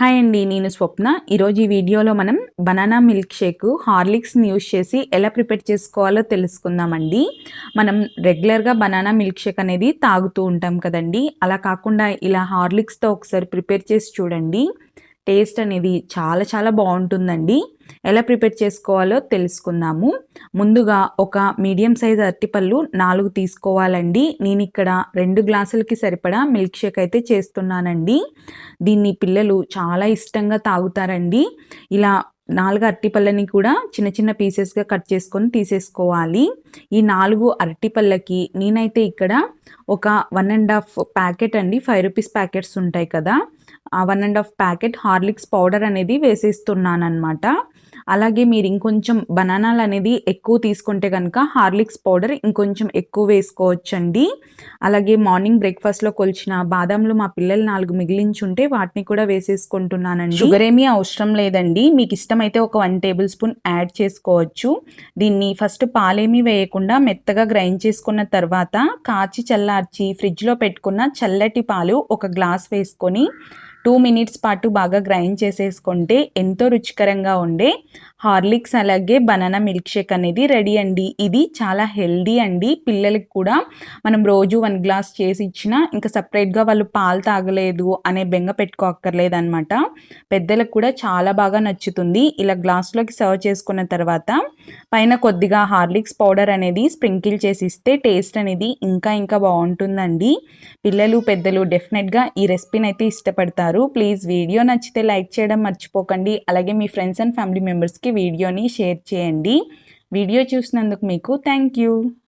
Hi అండి నేను స్వప్న. ఈరోజు ఈ వీడియోలో మనం బనానా మిల్క్ షేక్ హార్లిక్స్ని యూస్ చేసి ఎలా ప్రిపేర్ చేసుకోవాలో తెలుసుకుందామండి. మనం రెగ్యులర్గా బనానా మిల్క్ షేక్ అనేది తాగుతూ ఉంటాం కదండి. అలా కాకుండా ఇలా హార్లిక్స్తో ఒకసారి ప్రిపేర్ చేసి చూడండి. టేస్ట్ అనేది చాలా చాలా బాగుంటుందండి. ఎలా ప్రిపేర్ చేసుకోవాలో తెలుసుకుందాము. ముందుగా ఒక మీడియం సైజ్ అరటిపళ్ళు నాలుగు తీసుకోవాలండి. నేను ఇక్కడ రెండు గ్లాసులకి సరిపడా మిల్క్ షేక్ అయితే చేస్తున్నానండి. దీన్ని పిల్లలు చాలా ఇష్టంగా తాగుతారండి. ఇలా నాలుగు అరటిపళ్ళని కూడా చిన్న చిన్న పీసెస్గా కట్ చేసుకొని తీసేసుకోవాలి. ఈ నాలుగు అరటిపళ్ళకి నేనైతే ఇక్కడ ఒక వన్ అండ్ హాఫ్ ప్యాకెట్ అండి. ఫైవ్ రూపీస్ ప్యాకెట్స్ ఉంటాయి కదా. One and half packet Horlicks powder అనేది వేసేస్తున్నాను అనమాట అలాగే మీరు ఇంకొంచెం బనానాలు అనేది ఎక్కువ తీసుకుంటే కనుక హార్లిక్స్ పౌడర్ ఇంకొంచెం ఎక్కువ వేసుకోవచ్చండి. అలాగే మార్నింగ్ బ్రేక్ఫాస్ట్లో కొలిచిన బాదంలు మా పిల్లలు నాలుగు మిగిలించుంటే వాటిని కూడా వేసేసుకుంటున్నానండి. షుగర్ ఏమీ అవసరం లేదండి. మీకు ఇష్టమైతే ఒక వన్ టేబుల్ స్పూన్ యాడ్ చేసుకోవచ్చు. దీన్ని ఫస్ట్ పాలేమీ వేయకుండా మెత్తగా గ్రైండ్ చేసుకున్న తర్వాత కాచి చల్లార్చి ఫ్రిడ్జ్లో పెట్టుకున్న చల్లటి పాలు ఒక గ్లాస్ వేసుకొని టూ మినిట్స్ పాటు బాగా గ్రైండ్ చేసేసుకుంటే ఎంతో రుచికరంగా ఉండే హార్లిక్స్ అలాగే బనానా మిల్క్ షేక్ అనేది రెడీ అండి. ఇది చాలా హెల్దీ అండి. పిల్లలకి కూడా మనం రోజు వన్ గ్లాస్ చేసి ఇచ్చినా ఇంకా సపరేట్గా వాళ్ళు పాలు తాగలేదు అనే బెంగ పెట్టుకోక్కర్లేదు అనమాట పెద్దలకు కూడా చాలా బాగా నచ్చుతుంది. ఇలా గ్లాస్లోకి సర్వ్ చేసుకున్న తర్వాత పైన కొద్దిగా హార్లిక్స్ పౌడర్ అనేది స్ప్రింకిల్ చేసి ఇస్తే టేస్ట్ అనేది ఇంకా ఇంకా బాగుంటుందండి. పిల్లలు పెద్దలు డెఫినెట్గా ఈ రెసిపీని అయితే ఇష్టపడతారు. ప్లీజ్ వీడియో నచ్చితే లైక్ చేయడం మర్చిపోకండి. అలాగే మీ ఫ్రెండ్స్ అండ్ ఫ్యామిలీ మెంబర్స్కి వీడియోని షేర్ చేయండి. వీడియో చూసినందుకు మీకు థ్యాంక్ యూ.